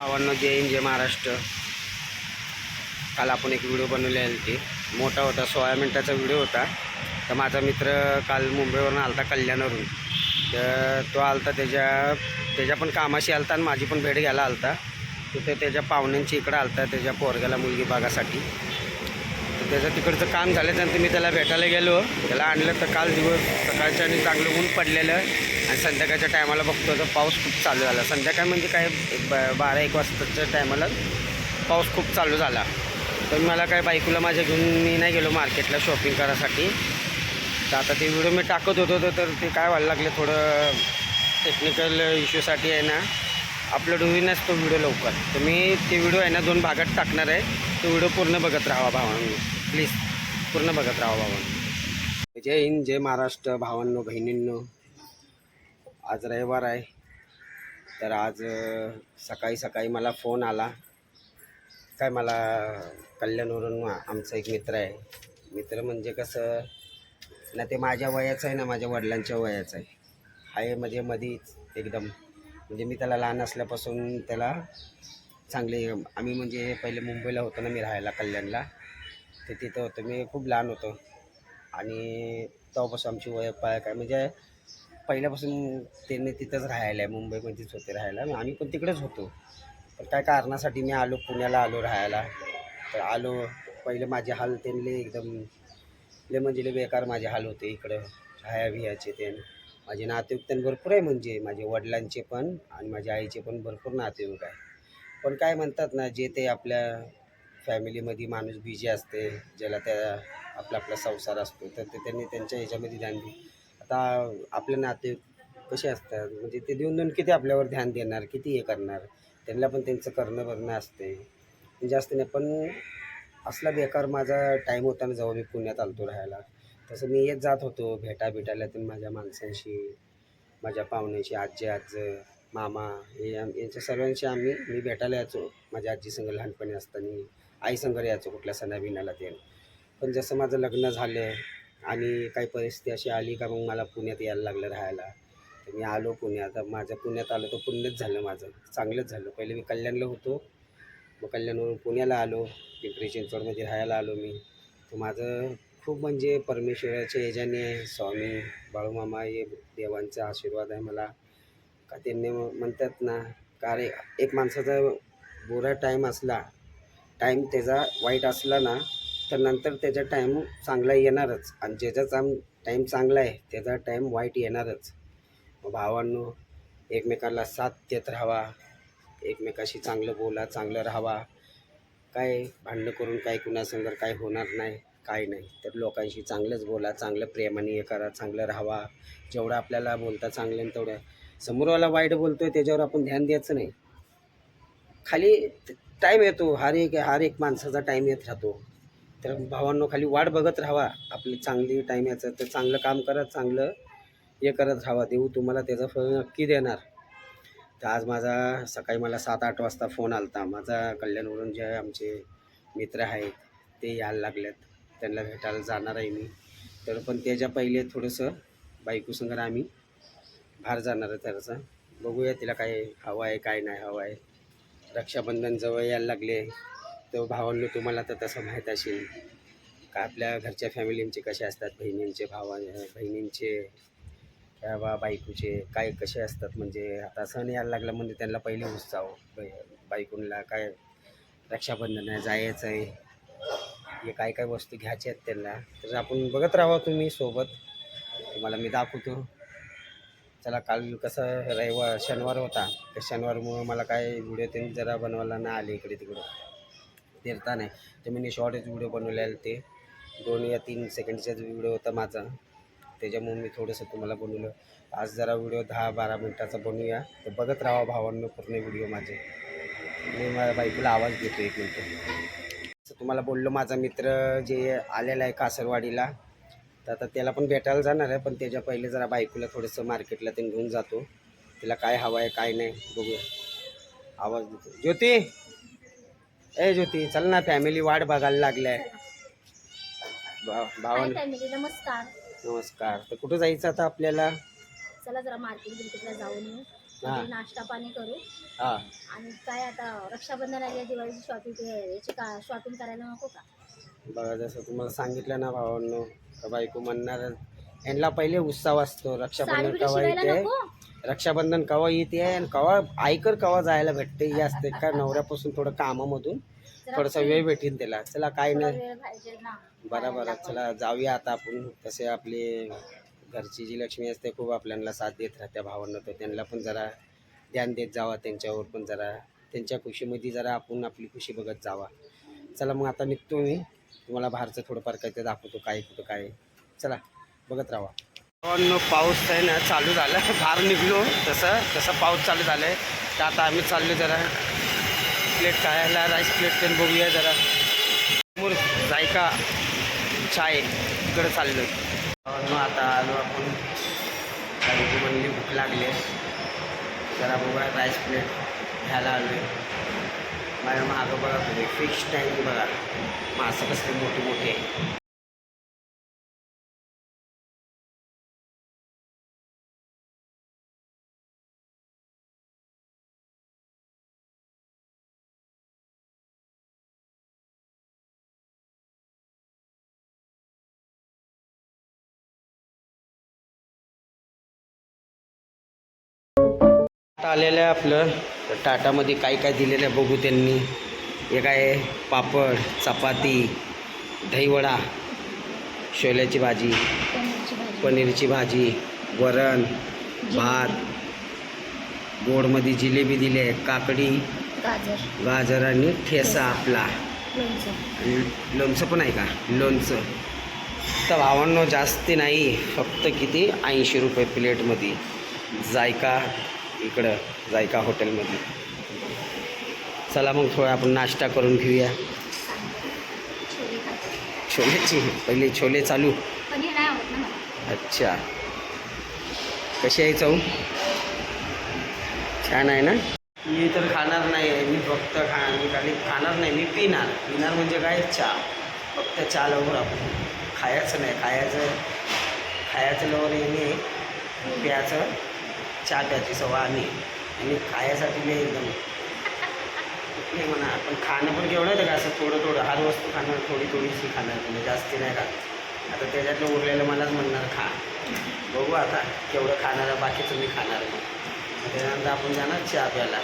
भावांना जय हिंद जय महाराष्ट्र. काल आपण एक व्हिडिओ बनवले ते मोठा होता सोळा मिनटाचा व्हिडिओ होता. तर माझा मित्र काल मुंबईवरून आलता कल्याणवरून. तर तो आलता त्याच्या त्याच्या पण कामाशी आलता आणि माझी पण भेट घ्यायला आलता. तिथे त्याच्या पाहुण्यांची इकडं आलता त्याच्या पोरग्याला मुलगी बागासाठी तर त्याचं तिकडचं काम झाल्यानंतर मी त्याला भेटायला गेलो. त्याला आणलं तर काल दिवस सकाळच्या आणि चांगलं ऊन पडलेलं. आणि संध्याकाळच्या टायमाला बघतो तर पाऊस खूप चालू झाला. संध्याकाळ म्हणजे काय ब बारा एक वाजताच्या टायमाला पाऊस खूप चालू झाला. तर मला काय बायकोला माझ्या घेऊन मी नाही गेलो मार्केटला शॉपिंग करायसाठी. तर आता ते व्हिडिओ मी टाकत होतो तर- तर ते काय व्हायला लागले थोडं टेक्निकल इश्यूसाठी आहे ना अपलोड होईनच तो व्हिडिओ लवकर. तर मी ते व्हिडिओ आहे ना दोन भागात टाकणार आहे. तो व्हिडिओ पूर्ण बघत राहा भावांनो. प्लीज पूर्ण बघत राहा भावांनो. जय हिंद जय महाराष्ट्र भावांनो बहिणींनो. आज रविवार आहे. तर आज सकाळी सकाळी मला फोन आला. काय मला कल्याणवरून आमचा एक मित्र आहे. मित्र म्हणजे कसं ना ते माझ्या वयाचं आहे ना माझ्या वडिलांच्या वयाचं आहे. आहे म्हणजे मधीच एकदम. म्हणजे मी त्याला लहान असल्यापासून त्याला चांगले आम्ही म्हणजे पहिले मुंबईला होतो ना मी राहायला कल्याणला. तर तिथं होतं मी खूप लहान होतो. आणि तेव्हापासून आमची वय पाय काय म्हणजे पहिल्यापासून त्यांनी तिथंच राहायला आहे मुंबईमध्येच होते राहायला. आम्ही पण तिकडेच होतो. पण काय कारणासाठी मी आलो पुण्याला आलो राहायला. तर आलो पहिले माझे हाल त्यांनी एकदम ले म्हणजे लय बेकार माझे हाल होते इकडं राहाया बिहायचे ते. माझे नातेवाईक भरपूर आहे म्हणजे माझे वडिलांचे पण आणि माझ्या आईचे पण भरपूर नातेवाईक आहे. पण काय म्हणतात ना जे ते आपल्या फॅमिलीमध्ये माणूस बिझी असते ज्याला त्या आपला आपला संसार असतो तर ते त्यांनी त्यांच्या ह्याच्यामध्ये ध्यान आता आपले नाते कसे असतात? म्हणजे ते देऊन देऊन किती आपल्यावर ध्यान देणार किती हे करणार? त्यांना पण त्यांचं करणं भरणं असते. म्हणजे जास्त नाही पण असला बेकार माझा टाईम होता ना जेव्हा मी पुण्यात आलतो राहायला तसं मी येत जात होतो भेटा भेटायला तर माझ्या माणसांशी माझ्या पाहुण्याशी आजी आज मामा हे यांच्या सर्वांशी आम्ही मी भेटायला यायचो. माझ्या आजी संग लहानपणी असताना आई संघ यायचो कुठल्या सणाबिनाला ते. पण जसं माझं लग्न झालं आणि काही परिस्थिती अशी आली का मग मला पुण्यात यायला लागलं राहायला. तर मी आलो पुण्यात. माझं पुण्यात आलो तर पुण्यच झालं माझं. चांगलंच झालं. पहिले मी कल्याणला होतो. मग कल्याणवरून पुण्याला आलो. पिंपरी चिंचवडमध्ये राहायला आलो मी. तर माझं खूप म्हणजे परमेश्वराच्या याच्याने स्वामी बाळूमामा हे देवांचा आशीर्वाद आहे मला. का त्यांनी म्हणतात ना का रे एक माणसाचा बुरा टाईम असला टाईम त्याचा वाईट असला ना तर नंतर त्याचा टाईम चांगला येणारच. आणि ज्याचा चाम टाईम चांगला आहे त्याचा टाईम वाईट येणारच. मग भावांनो एकमेकाला साथ देत राहावा. एकमेकाशी चांगलं बोला चांगलं राहावा. काय भांडणं करून काय कुणासंगर काय होणार नाही काय नाही. तर लोकांशी चांगलंच बोला चांगलं प्रेमाने हे करा चांगलं राहावा. जेवढं आपल्याला बोलता चांगलं आणि तेवढं. समोरवाला वाईट बोलतो आहे त्याच्यावर आपण ध्यान द्यायचं नाही. खाली टाईम येतो हर एक हर एक माणसाचा टाईम येत राहतो. तर भावांनो खाली वाट बघत राहावा. आपली चांगली टाईम याचं. तर चांगलं काम करा चांगलं हे करत राहावा. देऊ तुम्हाला त्याचं फळ नक्की देणार. तर आज माझा सकाळी मला सात आठ वाजता फोन आला होता माझा कल्याणवरून जे आमचे मित्र आहेत ते यायला लागलेत. त्यांना भेटायला जाणार आहे मी. तर पण त्याच्या पहिले थोडंसं बायको आम्ही बाहेर जाणार आहे त्याचं बघूया तिला काय हवं आहे काय नाही हवं आहे. रक्षाबंधन जवळ यायला लागले. तर भावांनो तुम्हाला तर तसं माहीत असेल. का आपल्या घरच्या फॅमिलींचे कसे असतात? बहिणींचे भावा बहिणींचे किंवा बायकोचे काय कसे असतात? म्हणजे आता सण यायला लागला म्हणजे त्यांना पहिले उत्साह बै काय रक्षाबंधन आहे जायचं आहे. हे काय काय वस्तू घ्यायच्या आहेत त्यांना? तर आपण बघत राहा तुम्ही सोबत. तुम्हाला मी दाखवतो. चला काल कसं रविवार शनिवार होता. तर शनिवारमुळं मला काय व्हिडिओ त्यांनी जरा बनवायला नाही आले इकडे तिकडे. फिरता नाही. तर मी शॉर्टच व्हिडिओ बनवलेले ते. दोन या तीन सेकंडचाच व्हिडिओ होता माझा. त्याच्यामुळे मी थोडंसं तुम्हाला बनवलं आज जरा व्हिडिओ दहा बारा मिनटाचा बनवूया. तर बघत राहा भावांनो पूर्ण व्हिडिओ माझे. मी माझ्या बायकोला आवाज देतो एक मिनटं. असं तुम्हाला बोललो माझा मित्र जे आलेला आहे कासरवाडीला तर आता त्याला पण भेटायला जाणार आहे. पण त्याच्या पहिले जरा बायकोला थोडंसं मार्केटला ते घेऊन जातो. तिला काय हवं आहे काय नाही बघूया. आवाज देतो. ज्योती! ए ज्योती चल ना फॅमिली वाट बघायला लागलाय. भा हाय भावान फॅमिली नमस्कार. नमस्कार. तर कुठं जायचं आता आपल्याला? चला जरा मार्केट बिर्केटला जाऊन येऊ. हा. नाश्ता पाणी करू. हां. आणि काय आता रक्षाबंधन आली आहे, दिवाळीची शॉपिंग याची का शॉपिंग करायला नको का? बघा जसं तुम्हाला सांगितलं ना भावांनो का बायको म्हणणार यांना पहिले उत्साह असतो साडी रक्षाबंधन बिडी शिवायला येते नको? रक्षाबंधन कवा येते आणि कवा आयकर कवा जायला भेटते हे असते. का नवऱ्यापासून थोडं कामामधून थोडासा वेळ भेटेल त्याला. चला काय नाही. बरं बरं चला जाऊया आता आपण. तसे आपले घरची जी लक्ष्मी असते खूप आपल्याला साथ देत राहत्या भावांना. तर त्यांना पण जरा ध्यान देत जावा त्यांच्यावर पण जरा त्यांच्या खुशीमध्ये जरा आपण आपली खुशी बघत जावा. चला मग आता निघतो मी. तुम्हाला बाहेरचं थोडंफार काय ते दाखवतो काय कुठं काय. चला बघत राहा. भावांनो पाऊस आहे ना चालू झाला. बाहेर निघलो तसं तसं पाऊस चालू झालं आहे तर आता आम्ही चाललो जरा. प्लेट खायला राईस प्लेट पण बघूया जरा. समोर जायका चाय तिकडं चाललो मग आता आलो आपण. काही म्हणली भूक लागली आहे. जरा बघा राईस प्लेट घ्यायला आलो आहे माझ्या मागं बघा तुम्ही फिश बघा. मासं कसले मोठे मोठे आलेलं आहे आपलं. तर टाटामध्ये काय काय दिलेलं आहे बघू त्यांनी. हे काय आहे? पापड चपाती दहीवडा छोल्याची भाजी पनीरची भाजी वरण भात गोडमध्ये जिलेबी दिली आहे काकडी गाजर. गाजर आणि ठेसा आपला. लोणचं पण आहे का? लोणचं. तर भावांनो जास्ती नाही. फक्त किती? ऐंशी रुपये प्लेटमध्ये जायका इकडं जायका हॉटेलमध्ये. चला मग थोडा आपण नाश्ता करून घेऊया. छोलेची पहिले छोले चालू. अच्छा. कशी आहे चव? छान आहे ना? मी तर खाणार नाही मी फक्त खा मी खाली खाणार नाही मी पिणार. पिणार म्हणजे काय? चहा. फक्त चहा लवकर आपण. खायचं नाही खायचं खायचं लवकर येणे प्यायचं. चहा प्यायची सवय आणि आणि खायसाठी मी एकदम. नाही म्हणा पण खाणं पण केवढं आहे का असं थोडं थोडं हर वस्तू खाणार थोडी थोडीशी खाणार म्हणजे जास्ती नाही खात. आता त्याच्यातलं उरलेलं मलाच म्हणणार खा. बघू आता केवढं खाणार बाकी बाकीचं मी खाणार मग त्याच्यानंतर आपण जाणार चहा प्यायला.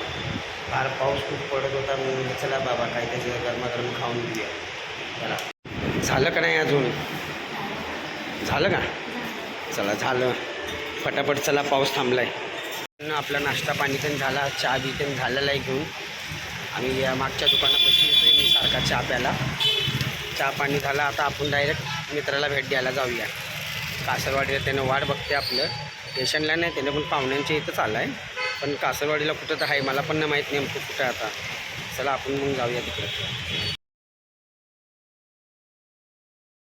फार पाऊस खूप पडत होता म्हणून चला बाबा काय त्याचं गरमागरम खाऊन घेऊया. चला. झालं का नाही अजून? झालं का? चला झालं. फटाफट चला पाऊस थांबलाय. आपला नाश्ता पाणी पण झाला चहा बी पण झालेला आहे घेऊन. आम्ही या मागच्या दुकानापाशी येतोय मी सारखा चहा प्यायला. चहा पाणी झाला आता आपण डायरेक्ट मित्राला भेट द्यायला जाऊया. कासरवाडीला त्यानं वाट बघते आपलं. स्टेशनला नाही त्यानं पण पाहुण्यांच्या इथंच आलं आहे पण कासरवाडीला कुठं तर आहे मला पण नाही माहीत नेमकं कुठं आता. चला आपण मग जाऊया तिकडे.